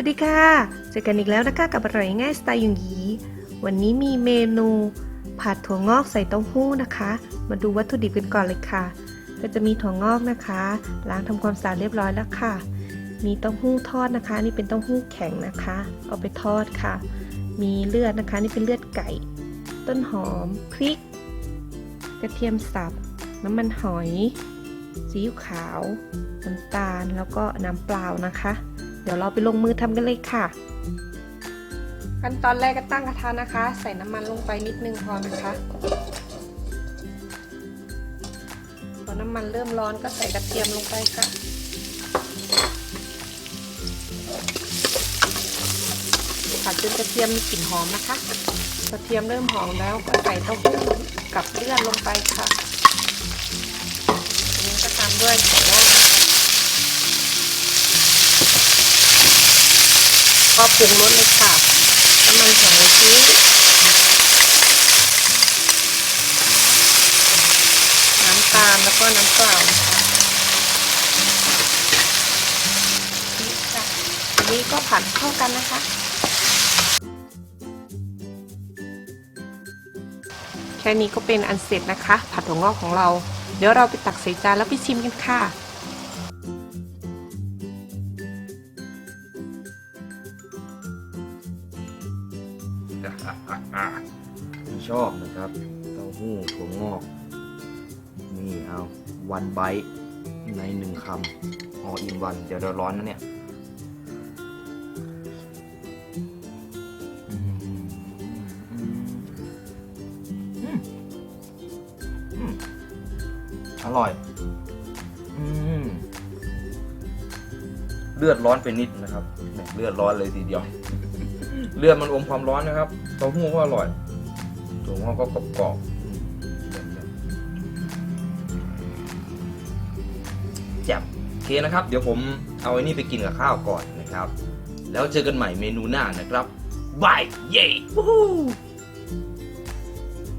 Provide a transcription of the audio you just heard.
วัสดีค่ะ เจอกันอีกแล้วนะคะกับอร่อยง่ายสไตล์ยุงยีวันนี้มีเมนูผัดถั่วงอกใส่เต้าหู้นะคะ มาดูวัตถุดิบกันก่อนเลยค่ะ ก็จะมีถั่วงอกนะคะ ล้างทำความสะอาดเรียบร้อยแล้วค่ะ มีเต้าหู้ทอดนะคะ นี่เป็นเต้าหู้แข็งนะคะ เอาไปทอดค่ะ มีเลือดนะคะ นี่เป็นเลือดไก่ ต้นหอม พริก กระเทียมสับ น้ำมันหอย ซีอิ๊วขาว น้ำตาล แล้วก็น้ำเปล่านะคะ ดี๋ยวเราไปลงมือทำกันเลยค่ะ ขั้นตอนแรกก็ตั้งกระทะนะคะ ใส่น้ำมันลงไปนิดนึงพอนะคะพอน้ำมันเริ่มร้อนก็ใส่กระเทียมลงไปค่ะผัดจนกระเทียมมีกลิ่นหอมนะคะ กระเทียมเริ่มหอมแล้วก็ใส่เต้าหู้กับเลือดลงไปค่ะนี้ก็ตามด้วย ก็ปรุงรสเลยค่ะน้ำมันหอยชีน้ำตาลแล้วก็น้ำเปล่านะคะนี่ค่ะทีนี้ก็ผัดเข้ากันนะคะ แค่นี้ก็เป็นอันเสร็จนะคะ ผัดถั่วงอกของเรา เดี๋ยวเราไปตักใส่จานแล้วไปชิมกันค่ะ ชอบนะครับเต้าหู้ถั่วงอก นี่เอาวันไบต์ในหนึ่งคำอออินวัน เดี๋ยวเราร้อนนะเนี่ยอร่อยอเลือดร้อนไปนิดนะครับเลือดร้อนเลยทีเดียว เลือดมันอมความร้อนนะครับเต้าหู้ก็อร่อยถั่วงอกก็กรอบๆอืมเยี่ยมๆแจ่บโอเคนะครับ เดี๋ยวผมเอาไอ้นี่ไปกินกับข้าวก่อนนะครับ แล้วเจอกันใหม่เมนูหน้านะครับบายเย้วู้